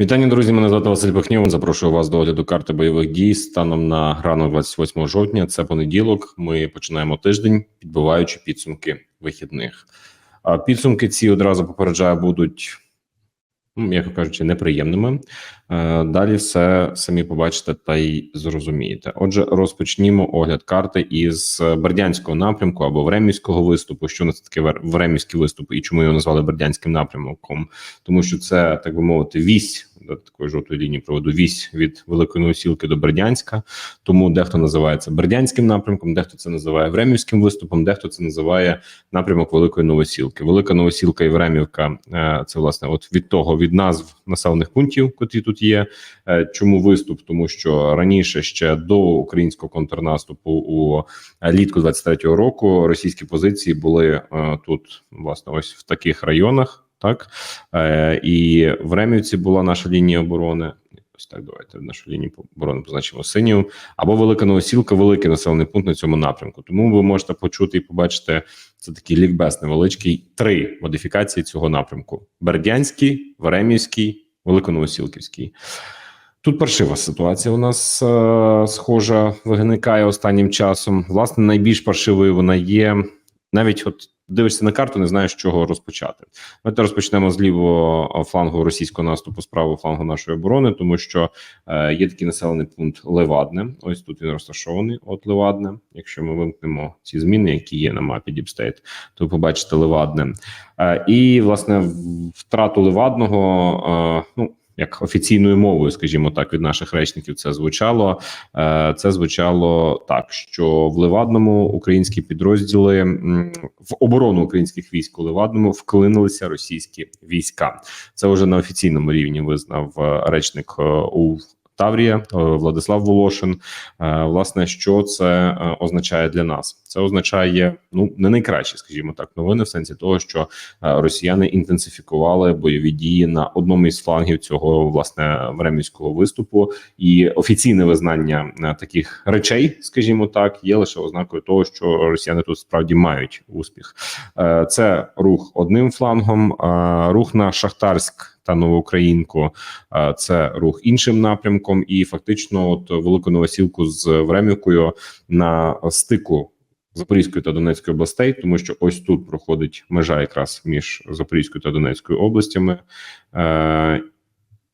Вітання, друзі. Мене звати Василь Пахнєв. Запрошую вас до огляду карти бойових дій станом на ранок 28 жовтня. Це понеділок. Ми починаємо тиждень, підбиваючи підсумки вихідних. А підсумки ці одразу попереджаю будуть, ну, м'яко кажучи, неприємними. Е, Далі все самі побачите та й зрозумієте. Отже, розпочнімо огляд карти із Бердянського напрямку або Времівського виступу. Що нас таке Времівський виступ і чому його назвали Бердянським напрямком? Тому що це так би мовити, вісь до такої жовтої лінії проведу вісь від Великої Новосілки до Бердянська. Тому дехто називає це Бердянським напрямком, дехто це називає Времівським виступом, дехто це називає напрямок Великої Новосілки. Велика Новосілка і Времівка е, це власне от від того від назв населених пунктів, котрі тут є. Е, Чому виступ? Тому що раніше ще до українського контрнаступу у е, літку 23-го року російські позиції були тут, власне, ось в таких районах. Так е, і в Ремівці була наша лінія оборони. Ось так давайте нашу лінію оборони позначимо синю або велика новосілка, великий населений пункт на цьому напрямку. Тому ви можете почути і побачити це такий лікбез невеличкий. Три модифікації цього напрямку: Бердянський, Веремівський, Великоновосілківський. Тут паршива ситуація у нас е, схожа виникає останнім часом. Власне, найбільш паршивою вона є. Навіть от дивишся на карту, не знаєш, чого розпочати. Давайте розпочнемо з лівого флангу російського наступу, з правого флангу нашої оборони, тому що е, є такий населений пункт Левадне. Ось тут він розташований. От Левадне. Якщо ми вимкнемо ці зміни, які є на мапі Діпстейт, то побачите Левадне. Е, і власне втрату Левадного. Е, ну як офіційною мовою, скажімо так, від наших речників це звучало. Е, Це звучало так, що в Левадному українські підрозділи в оборону українських військ у Левадному вклинилися російські війська. Це вже на офіційному рівні визнав е, речник у УВ Таврія е, Владислав Волошин. Е, Власне, що це е, означає для нас? Це означає ну не найкраще, скажімо так, новини в сенсі того, що росіяни інтенсифікували бойові дії на одному із флангів цього власне времівського виступу, і офіційне визнання таких речей, скажімо так, є лише ознакою того, що росіяни тут справді мають успіх. Це рух одним флангом, рух на Шахтарськ. Та Новоукраїнку це рух іншим напрямком, і фактично, от велику новосілку з Времівкою на стику Запорізької та Донецької областей, тому що ось тут проходить межа якраз між Запорізькою та Донецькою областями. Е,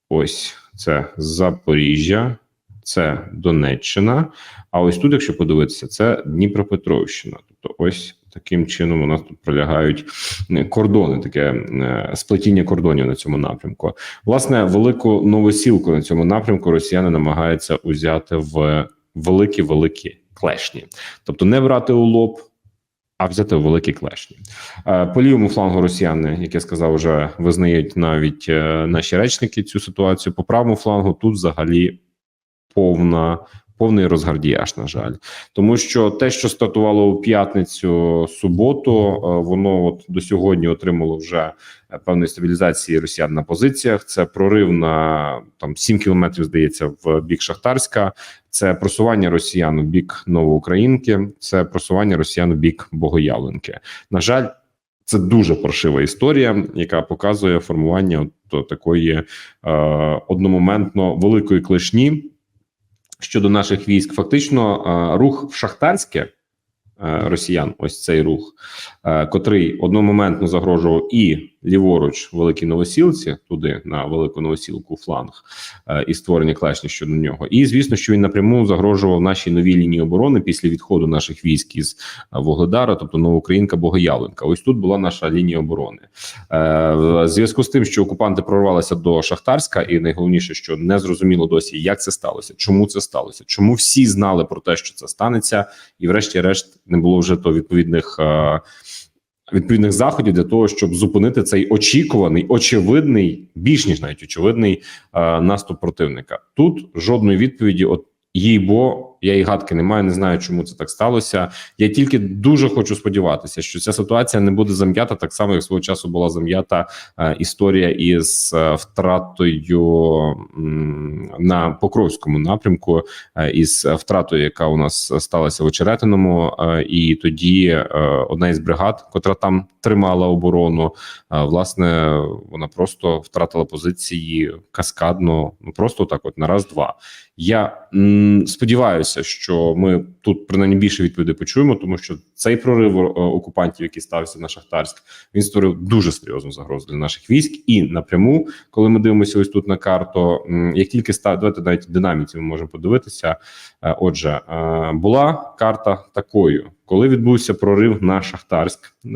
ось це Запоріжжя, це Донеччина. А ось тут, якщо подивитися, це Дніпропетровщина. Тобто, ось таким чином у нас тут пролягають е, кордони, таке е, сплетіння кордонів на цьому напрямку. Власне, велику новосілку на цьому напрямку росіяни намагаються узяти в великі великі клешні, тобто не брати у лоб. А взяти великі клешні Е, по лівому флангу росіяни, як я сказав, вже визнають навіть наші речники цю ситуацію. По правому флангу тут взагалі повна повний розгардіяж, на жаль, тому що те, що стартувало у п'ятницю суботу, е, воно от до сьогодні отримало вже е, певної стабілізації росіян на позиціях. Це прорив на там 7 кілометрів, здається, в бік Шахтарська. Це просування росіян у бік Новоукраїнки, це просування росіян у бік Богоявленки. На жаль, це дуже паршива історія, яка показує формування от такої е, одномоментно великої клешні щодо наших військ. Фактично, е, рух в Шахтарське е, росіян, ось цей рух, е, котрий одномоментно загрожував і ліворуч великій новосілці, туди на велику новосілку фланг е, і створення клешні щодо нього. І звісно, що він напряму загрожував нашій новій лінії оборони після відходу наших військ із е, Вогледара, тобто Новоукраїнка Богоявленка. Ось тут була наша лінія оборони. Е, В зв'язку з тим, що окупанти прорвалися до Шахтарська, і найголовніше, що не зрозуміло досі, як це сталося, чому це сталося, чому всі знали про те, що це станеться, і, врешті-решт, не було вже то відповідних. Відповідних заходів для того, щоб зупинити цей очікуваний, очевидний, більш ніж навіть очевидний е, наступ противника. Тут жодної відповіді, от їй бо Я і гадки не маю, не знаю, чому це так сталося. Я тільки дуже хочу сподіватися, що ця ситуація не буде зам'ята так само, як свого часу була зам'ята е, історія із е, втратою м, на Покровському напрямку, е, із втратою, яка у нас сталася в Очеретиному, е, і тоді е, одна із бригад, котра там тримала оборону, е, власне, вона просто втратила позиції каскадно, ну просто так, от на раз-два. Я м, сподіваюся, що ми тут принаймні більше відповідей почуємо, тому що цей прорив е, окупантів, який стався на Шахтарськ, він створив дуже серйозну загрозу для наших військ. І напряму, коли ми дивимося ось тут на карту, як тільки став, давайте навіть динаміці, ми можемо подивитися. Е, Отже, е, була карта такою. Коли відбувся прорив на Шахтарськ е,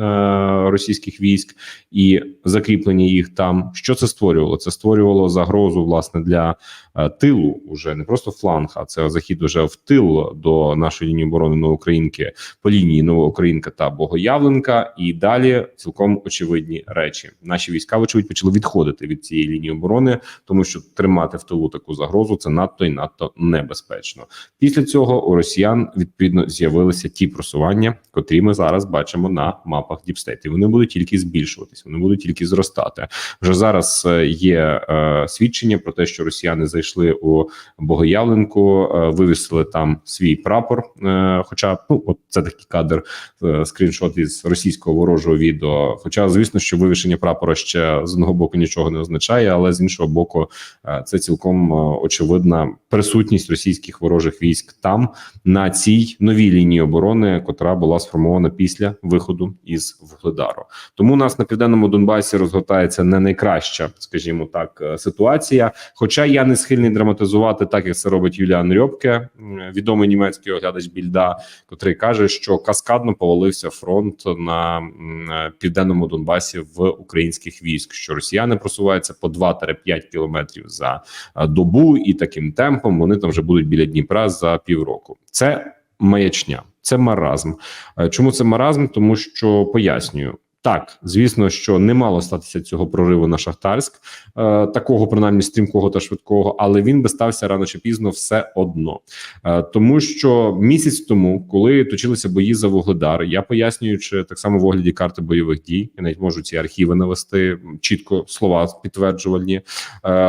російських військ і закріплення їх там, що це створювало? Це створювало загрозу власне для е, тилу, уже не просто фланг, а це захід уже в тил до нашої лінії оборони Новоукраїнки по лінії Новоукраїнка та Богоявленка. І далі цілком очевидні речі. Наші війська, вочевидь, почали відходити від цієї лінії оборони, тому що тримати в тилу таку загрозу це надто і надто небезпечно. Після цього у росіян відповідно з'явилися ті просування, котрі ми зараз бачимо на мапах Діпстейт. І вони будуть тільки збільшуватись, вони будуть тільки зростати. Вже зараз е, є е, свідчення про те, що росіяни зайшли у Богоявленку, е, вивісили там свій прапор. Е, хоча ну от це такий кадр, е, скріншот із російського ворожого відео. Хоча, звісно, що вивішення прапора ще з одного боку нічого не означає, але з іншого боку, е, це цілком е, очевидна присутність російських ворожих військ там на цій новій лінії оборони, котра була сформована після виходу із Вугледару. Тому у нас на південному Донбасі розгортається не найкраща, скажімо так, е, ситуація. Хоча я не схильний драматизувати, так як це робить Юліан Рьобке, м, відомий німецький оглядач більда, котрий каже, що каскадно повалився фронт на е, південному Донбасі в українських військ, що росіяни просуваються по 2-5 кілометрів за е, добу, і таким темпом вони там вже будуть біля Дніпра за півроку. Це маячня, це маразм. Е, Чому це маразм? Тому що пояснюю. Так, звісно, що не мало статися цього прориву на Шахтарськ, е, такого принаймні стрімкого та швидкого, але він би стався рано чи пізно все одно. Е, тому що місяць тому, коли точилися бої за Вугледар, я пояснюючи так само в огляді карти бойових дій, я навіть можу ці архіви навести чітко слова підтверджувальні, е,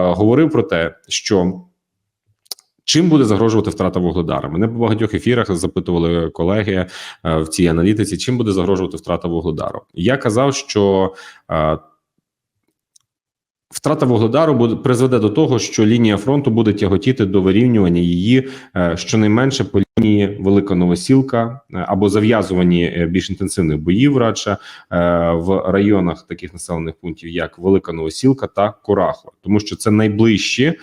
говорив про те, що. Чим буде загрожувати втрата вугледара? Мене по багатьох ефірах запитували колеги е, в цій аналітиці. Чим буде загрожувати втрата вугледару? Я казав, що е, втрата вугледару буде призведе до того, що лінія фронту буде тяготіти до вирівнювання її е, щонайменше по лінії Велика Новосілка е, або зав'язувані е, більш інтенсивних боїв, радше в районах таких населених пунктів, як Велика Новосілка та Курахова, тому що це найближчі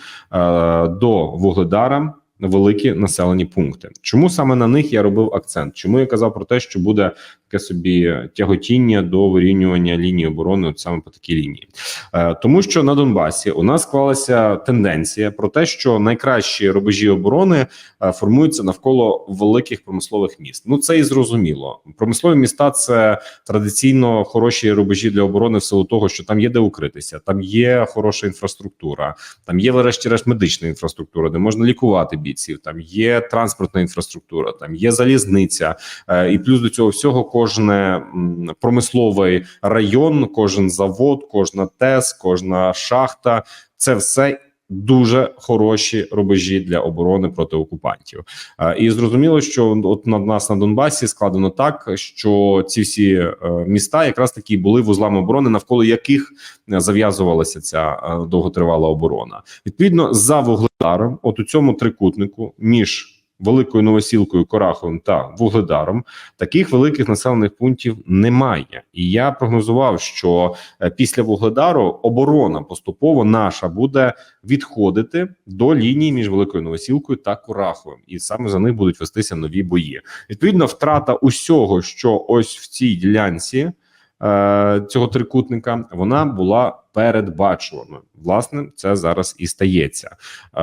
до Вугледара великі населені пункти. Чому саме на них я робив акцент? Чому я казав про те, що буде таке собі тяготіння до вирівнювання лінії оборони, от саме по такій лінії, Е, тому що на Донбасі у нас склалася тенденція про те, що найкращі рубежі оборони е, формуються навколо великих промислових міст. Ну це і зрозуміло. Промислові міста це традиційно хороші рубежі для оборони, в силу того, що там є де укритися, там є хороша інфраструктура, там є, врешті-решт, медична інфраструктура, де можна лікувати бійців. Там є транспортна інфраструктура, там є залізниця, Е, і плюс до цього всього кожне промисловий район, кожен завод, кожна ТЕС, кожна шахта це все. Дуже хороші рубежі для оборони проти окупантів, Е, і зрозуміло, що от на нас на Донбасі складено так, що ці всі е, міста якраз таки були вузлами оборони, навколо яких зав'язувалася ця е, довготривала оборона. Відповідно, за вугледаром, от у цьому трикутнику між Великою Новосілкою, Кораховим та Вугледаром таких великих населених пунктів немає. І я прогнозував, що е, після Вугледару оборона поступово наша буде відходити до лінії між Великою Новосілкою та Кураховим, і саме за них будуть вестися нові бої. Відповідно, втрата усього, що ось в цій ділянці цього трикутника, вона була передбачуваною. Власне, це зараз і стається. Е,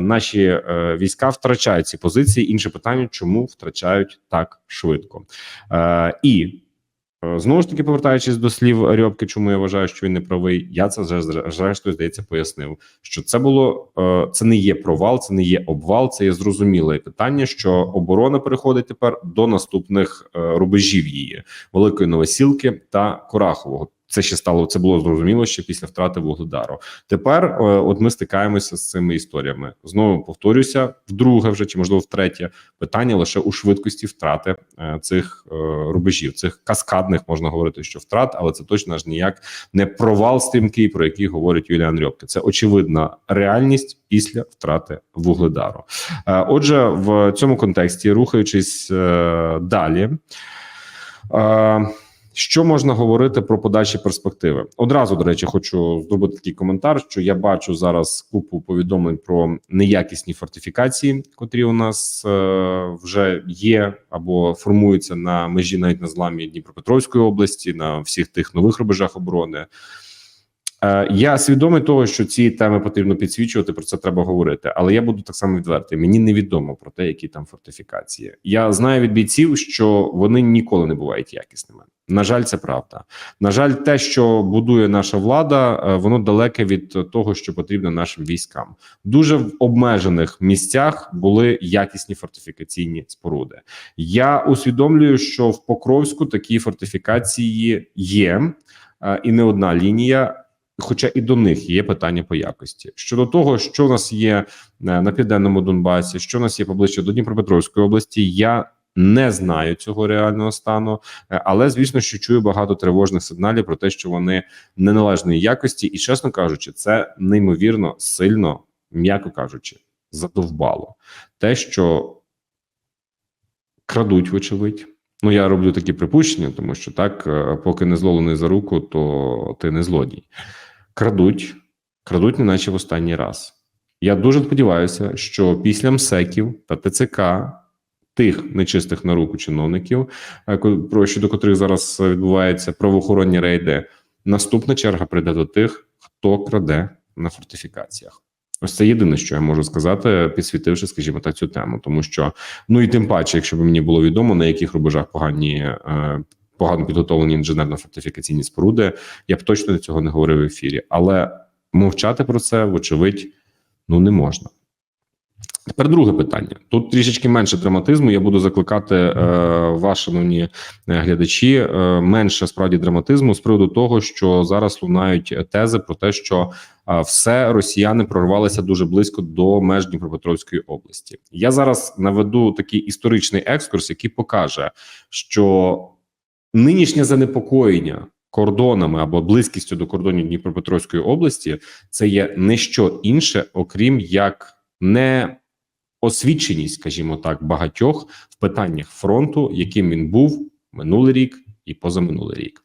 наші е, війська втрачають ці позиції. Інше питання, чому втрачають так швидко. Е, і Е, Знову ж таки, повертаючись до слів Рьобки, чому я вважаю, що він не правий, я це вже зрештою здається пояснив. Що це було е, це не є провал, це не є обвал, це є зрозуміле питання, що оборона переходить тепер до наступних е, рубежів її великої новосілки та Корахового. Це ще стало це було зрозуміло ще після втрати Вугледару. Тепер е, от ми стикаємося з цими історіями. Знову повторюся, вдруге вже чи можливо втретє питання лише у швидкості втрати е, цих е, рубежів, цих каскадних можна говорити, що втрат, але це точно аж ніяк не провал стрімкий, про який говорить Юліан Рьопке. Це очевидна реальність після втрати Вугледару. Отже, в цьому контексті, рухаючись далі. Що можна говорити про подальші перспективи? Одразу до речі, хочу зробити такий коментар, що я бачу зараз купу повідомлень про неякісні фортифікації, котрі у нас е, вже є або формуються на межі навіть на зламі Дніпропетровської області, на всіх тих нових рубежах оборони. Е, Я свідомий того, що ці теми потрібно підсвічувати. Про це треба говорити. Але я буду так само відвертий. Мені невідомо про те, які там фортифікації. Я знаю від бійців, що вони ніколи не бувають якісними. На жаль, це правда. На жаль, те, що будує наша влада, е, воно далеке від того, що потрібно нашим військам. Дуже в обмежених місцях були якісні фортифікаційні споруди. Я усвідомлюю, що в Покровську такі фортифікації є, е, і не одна лінія. Хоча і до них є питання по якості щодо того, що у нас є е, на південному Донбасі, що у нас є поближче до Дніпропетровської області. Я не знаю цього реального стану, е, але звісно, що чую багато тривожних сигналів про те, що вони неналежної якості, і чесно кажучи, це неймовірно сильно, м'яко кажучи, задовбало те, що крадуть, вочевидь. Ну, я роблю такі припущення, тому що так, е, поки не зловлений за руку, то ти не злодій. Крадуть, крадуть, неначе в останній раз. Я дуже сподіваюся, що після МСЕКів та ТЦК тих нечистих на руку чиновників, е, про щодо котрих зараз відбуваються правоохоронні рейди, наступна черга прийде до тих, хто краде на фортифікаціях. Ось це єдине, що я можу сказати, підсвітивши, скажімо так, цю тему, тому що ну і тим паче, якщо б мені було відомо, на яких рубежах погані. е, Погано підготовлені інженерно-фортифікаційні споруди, я б точно цього не говорив в ефірі, але мовчати про це, вочевидь, ну не можна. Тепер друге питання. Тут трішечки менше драматизму. Я буду закликати е, вас, шановні е, глядачі, е, менше справді драматизму з приводу того, що зараз лунають тези про те, що е, все росіяни прорвалися дуже близько до меж Дніпропетровської області. Я зараз наведу такий історичний екскурс, який покаже, що нинішнє занепокоєння кордонами або близькістю до кордонів Дніпропетровської області це є не що інше, окрім як не освіченість, скажімо так, багатьох в питаннях фронту, яким він був минулий рік і позаминулий рік.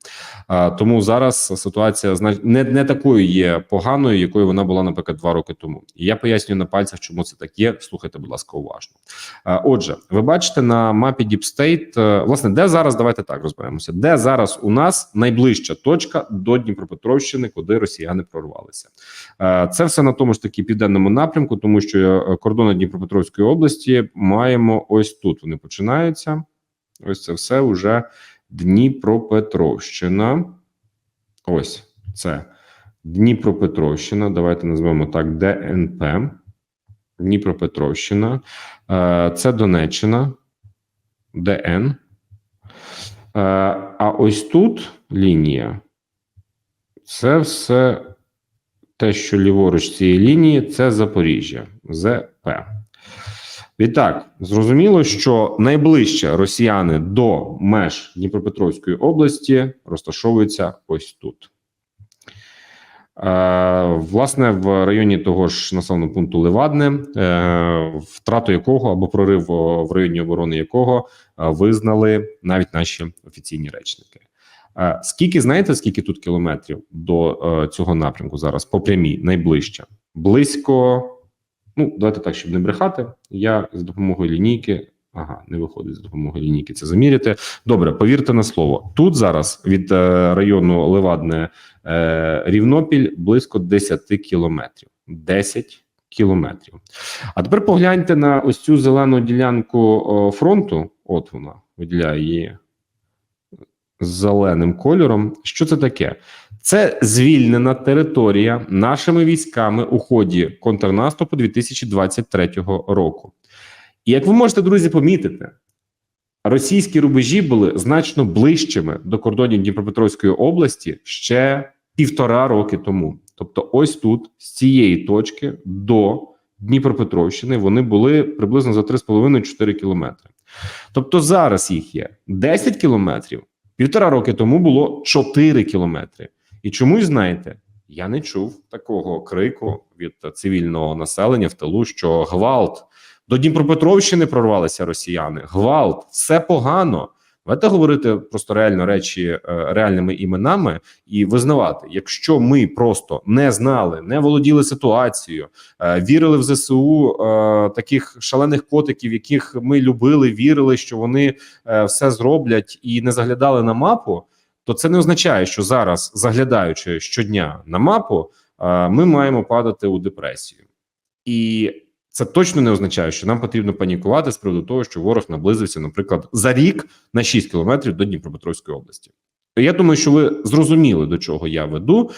А, тому зараз ситуація не, не такою є поганою, якою вона була, наприклад, два роки тому. І я пояснюю на пальцях, чому це так є. Слухайте, будь ласка, уважно. А, отже, ви бачите на мапі е, власне, де зараз давайте так розберемося, де зараз у нас найближча точка до Дніпропетровщини, куди росіяни прорвалися. Е, Це все на тому ж таки південному напрямку, тому що е, кордони Дніпропетровської області маємо ось тут. Вони починаються. Ось це все вже Дніпропетровщина. Ось це Дніпропетровщина. Давайте назвемо так ДНП. Дніпропетровщина. Е, Це Донеччина. ДН. Е, А ось тут лінія. Це все те, що ліворуч цієї лінії, це Запоріжжя, ЗП. Відтак, зрозуміло, що найближче росіяни до меж Дніпропетровської області розташовуються ось тут. Е, власне, в районі того ж населеного пункту Левадне, е, втрату якого або прорив в районі оборони якого е, визнали навіть наші офіційні речники. Скільки знаєте, скільки тут кілометрів до цього напрямку зараз по прямій найближче? Близько. Ну, давайте так, щоб не брехати. Я з допомогою лінійки. Ага, не виходить з допомогою лінійки це заміряти. Добре, повірте на слово. Тут зараз від е, району Левадне е, Рівнопіль близько 10 кілометрів. 10 кілометрів. А тепер погляньте на ось цю зелену ділянку фронту. От вона виділяє її зеленим кольором. Що це таке? Це звільнена територія нашими військами у ході контрнаступу 2023 року. І як ви можете, друзі, помітити, російські рубежі були значно ближчими до кордонів Дніпропетровської області ще півтора роки тому. Тобто, ось тут, з цієї точки до Дніпропетровщини, вони були приблизно за 3,5-4 кілометри. Тобто, зараз їх є 10 кілометрів, півтора роки тому було 4 кілометри. І чомусь знаєте, я не чув такого крику від цивільного населення в тилу, що гвалт до Дніпропетровщини прорвалися росіяни. Гвалт, все погано. Давайте говорити просто реально речі е, реальними іменами і визнавати, якщо ми просто не знали, не володіли ситуацією, е, вірили в ЗСУ е, таких шалених котиків, яких ми любили, вірили, що вони все зроблять і не заглядали на мапу. То це не означає, що зараз, заглядаючи щодня на мапу, ми маємо падати у депресію, і це точно не означає, що нам потрібно панікувати з приводу того, що ворог наблизився, наприклад, за рік на 6 кілометрів до Дніпропетровської області. Я думаю, що ви зрозуміли до чого я веду.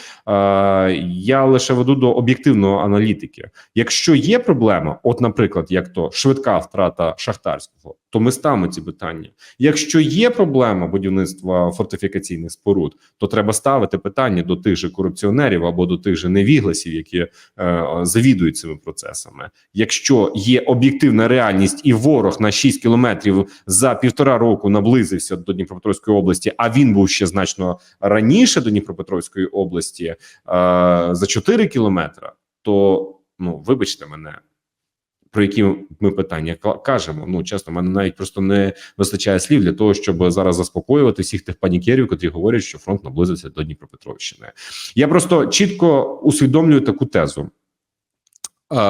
Я лише веду до об'єктивної аналітики. Якщо є проблема, от, наприклад, як то швидка втрата шахтарського, то ми ставимо ці питання. Якщо є проблема будівництва фортифікаційних споруд, то треба ставити питання до тих же корупціонерів або до тих же невігласів, які е, завідують цими процесами. Якщо є об'єктивна реальність, і ворог на 6 кілометрів за півтора року наблизився до Дніпропетровської області, а він був ще значно раніше до Дніпропетровської області е, за 4 кілометри, то ну вибачте мене. Про які ми питання ка- кажемо? Ну чесно, мене навіть просто не вистачає слів для того, щоб зараз заспокоювати всіх тих панікерів, котрі говорять, що фронт наблизився до Дніпропетровщини. Я просто чітко усвідомлюю таку тезу.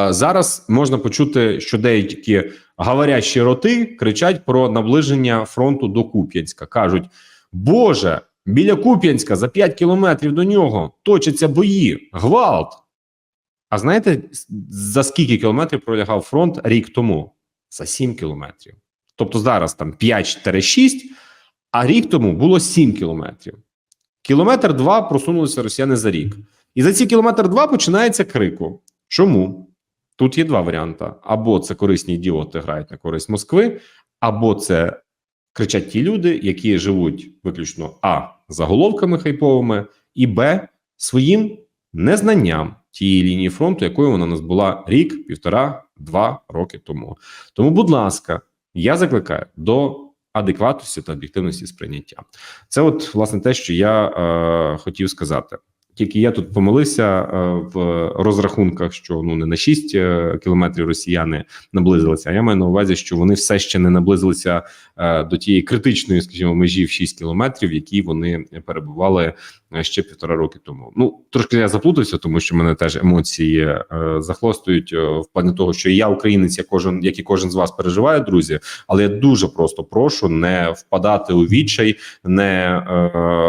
Зараз можна почути, що деякі говорящі роти кричать про наближення фронту до Куп'янська. кажуть: Боже, біля Куп'янська за 5 кілометрів до нього точаться бої, гвалт. А знаєте, за скільки кілометрів пролягав фронт рік тому? За 7 кілометрів. Тобто зараз там 5-6, а рік тому було 7 кілометрів. Кілометр два просунулися росіяни за рік. І за ці кілометр два починається крику. Чому? Тут є два варіанти: або це корисні ідіоти грають на користь Москви, або це кричать ті люди, які живуть виключно а заголовками хайповими, і б своїм незнанням тієї лінії фронту, якою вона нас була рік, півтора, два роки тому. Тому, будь ласка, я закликаю до адекватності та об'єктивності сприйняття. Це, от власне, те, що я е, хотів сказати. Тільки я тут помилився е, в розрахунках, що ну не на 6 е, кілометрів росіяни наблизилися. А я маю на увазі, що вони все ще не наблизилися е, до тієї критичної, скажімо, межі в 6 кілометрів, в якій вони перебували ще півтора роки тому. Ну трошки я заплутався, тому що мене теж емоції захлостують в плані того, що я українець, я кожен, як і кожен з вас переживає, друзі. Але я дуже просто прошу не впадати у відчай, не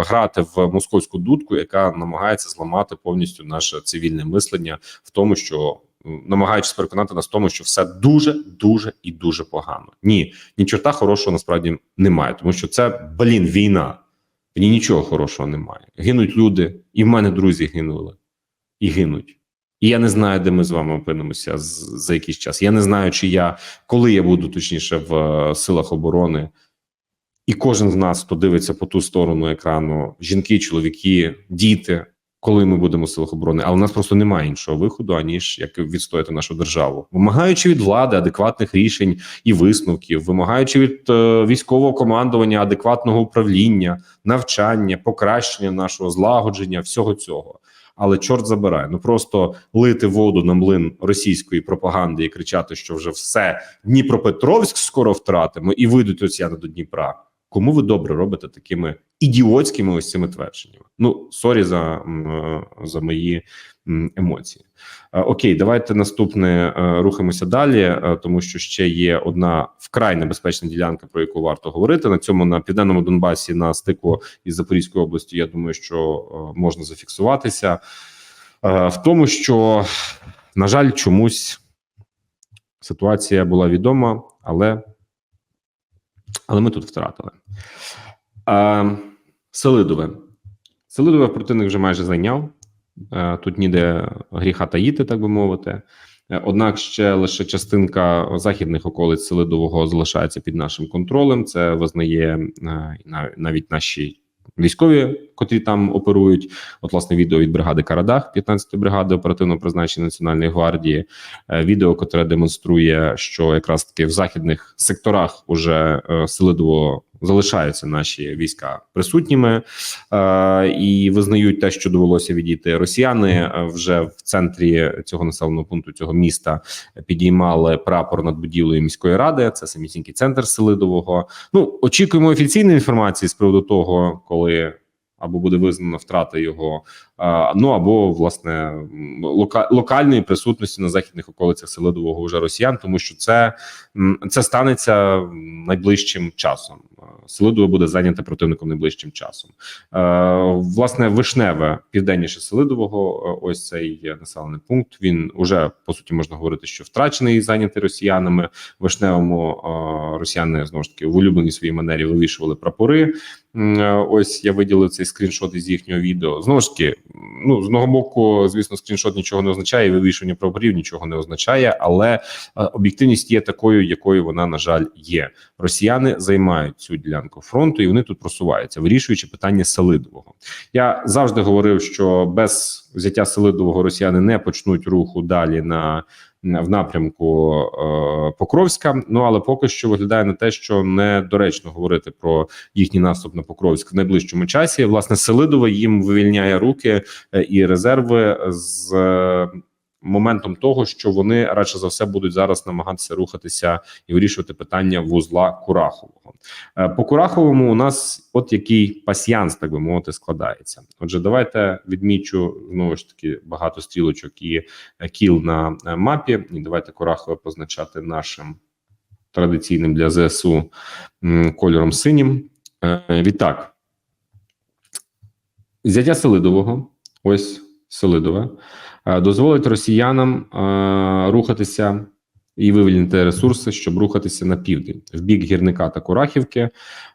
грати в московську дудку, яка намагається зламати повністю наше цивільне мислення в тому, що намагаючись переконати нас в тому, що все дуже, дуже і дуже погано. Ні, ні чорта хорошого насправді немає, тому що це блін війна. В ній нічого хорошого немає. Гинуть люди, і в мене друзі гинули і гинуть. І я не знаю, де ми з вами опинимося за якийсь час. Я не знаю, чи я коли я буду точніше в е, силах оборони. І кожен з нас, хто дивиться по ту сторону екрану, жінки, чоловіки, діти, коли ми будемо в силах оборони, але у нас просто немає іншого виходу, аніж як відстояти нашу державу, вимагаючи від влади адекватних рішень і висновків, вимагаючи від е, військового командування адекватного управління, навчання, покращення нашого злагодження, всього цього. Але чорт забирає, ну просто лити воду на млин російської пропаганди і кричати, що вже все Дніпропетровськ скоро втратимо, і вийдуть росіяни до Дніпра. Кому ви добре робите такими ідіотськими ось цими твердженнями? Ну сорі за, е, за мої емоції. Е, Окей, давайте наступне е, рухаємося далі, тому що ще є одна вкрай небезпечна ділянка, про яку варто говорити. На цьому на південному Донбасі на стику із Запорізькою областю. Я думаю, що можна зафіксуватися в тому, що на жаль, чомусь ситуація була відома, але, але ми тут втратили. Селидове. Селидове противник вже майже зайняв. Е, Тут ніде гріха таїти, так би мовити. Е, Однак ще лише частинка західних околиць Селидового залишається під нашим контролем. Це визнає е, навіть наші військові, котрі там оперують. От, власне, відео від бригади Карадах, 15-ї бригади оперативно призначення Національної гвардії. Е, Відео, котре демонструє, що якраз таки в західних секторах уже е, Селидово залишаються наші війська присутніми е, і визнають те, що довелося відійти. Росіяни вже в центрі цього населеного пункту цього міста підіймали прапор над будівлею міської ради. Це самісінький центр Селидового. Ну очікуємо офіційної інформації з приводу того, коли. Або буде визнана втрата його, ну або власне лока, локальної присутності на західних околицях Селидового вже росіян, тому що це, це станеться найближчим часом. Селидове буде зайняте противником найближчим часом. Власне, вишневе південніше Селидового, ось цей населений пункт. Він уже по суті можна говорити, що втрачений і зайнятий росіянами. Вишневому росіяни знову ж таки в улюбленій своїй манері вивішували прапори. Ось я виділив цей скріншот із їхнього відео. Знову ж таки, ну з одного боку, звісно, скріншот нічого не означає. Вивішування прапорів нічого не означає, але е, об'єктивність є такою, якою вона на жаль є. Росіяни займають цю ділянку фронту, і вони тут просуваються, вирішуючи питання Селидового. Я завжди говорив, що без взяття Селидового росіяни не почнуть руху далі на. В напрямку е, Покровська, ну але поки що виглядає на те, що недоречно говорити про їхній наступ на Покровськ в найближчому часі. Власне, Селидове їм вивільняє руки е, і резерви з моментом того, що вони радше за все будуть зараз намагатися рухатися і вирішувати питання вузла Курахового. Е, По Кураховому у нас от який пасьянс, так би мовити, складається. Отже, давайте відмічу знову ж таки багато стрілочок і е, кіл на е, мапі. І давайте Курахове позначати нашим традиційним для ЗСУ кольором синім. Відтак, взяття Селидового, ось Селидове, е, дозволить росіянам е, рухатися і вивільнити ресурси, щоб рухатися на південь в бік гірника та Курахівки,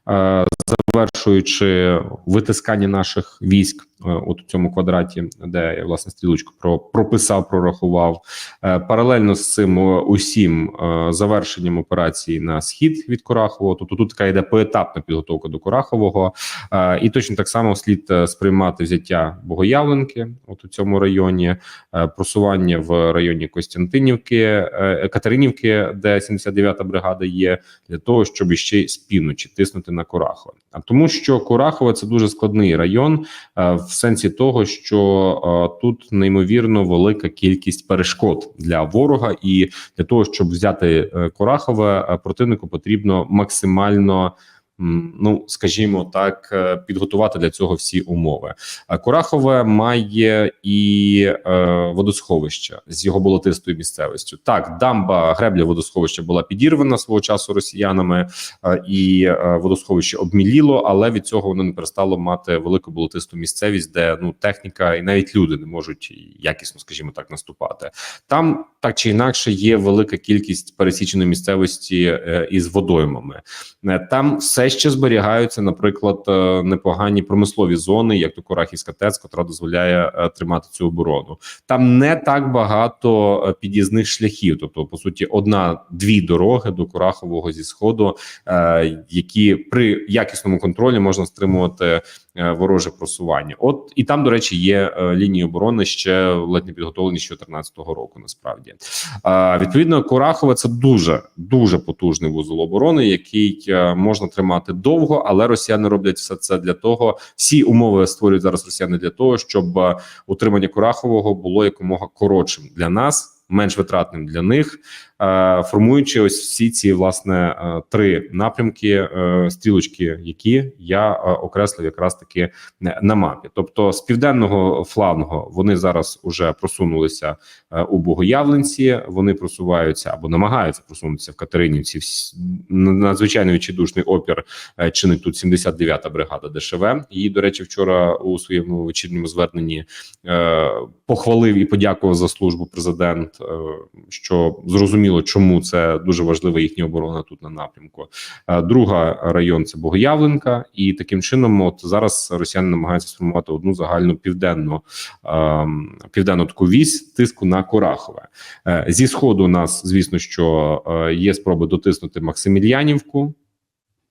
е, завершуючи витискання наших військ от у цьому квадраті, де я власне стрілочку про прописав, прорахував. Е, Паралельно з цим е, усім е, завершенням операції на схід від Курахового, тобто тут така йде поетапна підготовка до Курахового, Е, і точно так само слід е, сприймати взяття Богоявленки, от у цьому районі, е, просування в районі Костянтинівки, е, Катеринівки, де 79-та бригада є, для того, щоб іще з півночі тиснути на Курахове. А тому, що Курахове це дуже складний район, е, в сенсі того, що е, тут неймовірно велика кількість перешкод для ворога, і для того, щоб взяти е, Курахове, е, противнику потрібно максимально. Ну, скажімо так, е, підготувати для цього всі умови. А Курахове має і е, водосховище з його болотистою місцевістю. Так, дамба гребля водосховища була підірвана свого часу росіянами, е, і е, водосховище обміліло, але від цього воно не перестало мати велику болотисту місцевість, де ну техніка і навіть люди не можуть якісно, скажімо так, наступати. Там так чи інакше є велика кількість пересіченої місцевості е, із водоймами. Е, Там все ще зберігаються, наприклад, е, непогані промислові зони, як то Курахівська ТЕЦ, котра дозволяє е, тримати цю оборону. Там не так багато е, під'їзних шляхів, тобто, по суті, одна-дві дороги до Корахового зі сходу, які при якісному контролі можна стримувати вороже просування. От і там, до речі, є е, лінії оборони ще ледь не підготовлені з 2014 року. Насправді відповідно, Курахове це дуже дуже потужний вузол оборони, який е, можна тримати довго, але росіяни роблять все це для того. Всі умови створюють зараз росіяни для того, щоб е, утримання Курахового було якомога коротшим для нас. Менш витратним для них, е, формуючи ось всі ці власне е, три напрямки е, стрілочки, які я окреслив якраз таки на мапі. Тобто, з південного флангу вони зараз уже просунулися у Богоявленці. Вони просуваються або намагаються просунутися в Катеринівці. Надзвичайно відчайдушний опір чинить тут 79-та бригада ДШВ. Її, до речі, вчора у своєму вечірньому зверненні похвалив і подякував за службу президент е, що зрозуміло, чому це дуже важлива їхня оборона тут на напрямку. Е, Друга район це Богоявленка, і таким чином, от зараз росіяни намагаються сформувати одну загальну південну ем, південну таку вісь тиску на Корахове. Е, Зі сходу у нас, звісно, що є спроби дотиснути Максимільянівку.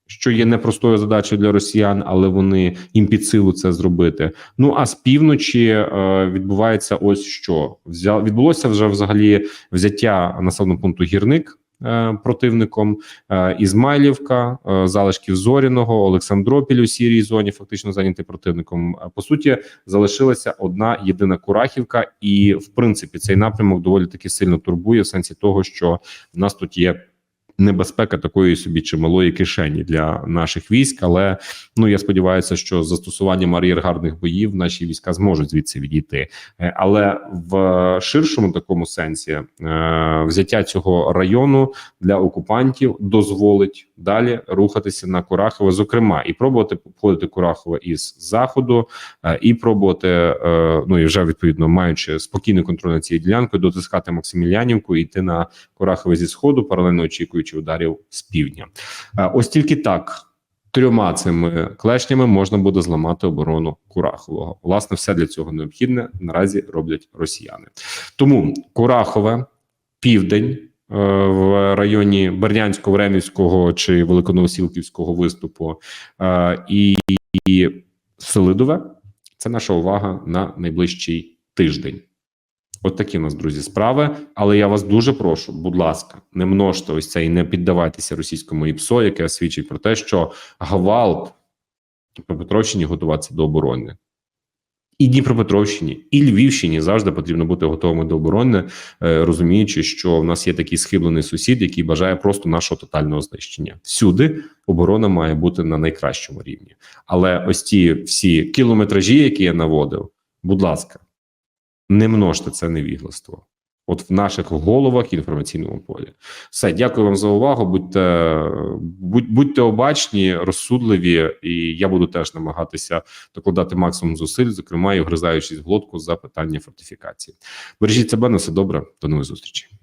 Що є непростою задачею для росіян, але вони їм під силу це зробити. Ну а з півночі е, відбувається ось що Взя, відбулося вже взагалі взяття населеного пункту гірник е, противником е, Ізмайлівка, е, залишків Зоряного, Олександропіль у сірій зоні, фактично зайнятий противником. По суті, залишилася одна єдина Курахівка, і в принципі цей напрямок доволі таки сильно турбує в сенсі того, що в нас тут є. Небезпека такої собі чималої кишені для наших військ, але ну я сподіваюся, що з застосуванням ар'єргарних боїв наші війська зможуть звідси відійти. Е, Але в ширшому такому сенсі е, взяття цього району для окупантів дозволить далі рухатися на Курахове, зокрема, і пробувати обходити Курахове із заходу, е, і пробувати, ну і вже відповідно маючи спокійний контроль над цією ділянкою, дотискати Максимілянівку і йти на Курахове зі сходу, паралельно очікуючи ударів з півдня. Е, Ось тільки так. Трьома цими клешнями можна буде зламати оборону Курахового. Власне, все для цього необхідне наразі роблять росіяни. Тому Курахове, південь е, в районі Бердянського, Ремівського чи Великоновосілківського виступу е, і Селидове це наша увага на найближчий тиждень. От такі у нас, друзі, справи. Але я вас дуже прошу, будь ласка, не множте ось це і не піддавайтеся російському ІПСО, яке свідчить про те, що гвалт по Петровщині готуватися до оборони. І Дніпропетровщині, і Львівщині завжди потрібно бути готовими до оборони, е, розуміючи, що в нас є такий схиблений сусід, який бажає просто нашого тотального знищення. Всюди оборона має бути на найкращому рівні. Але ось ті всі кілометражі, які я наводив, будь ласка, не множте це невігластво. От в наших головах інформаційному полі. Все, дякую вам за увагу. Будьте будь, будьте обачні, розсудливі, і я буду теж намагатися докладати максимум зусиль, зокрема і вгризаючись в глотку за питання фортифікації. Бережіть себе на все добре. До нових зустрічей.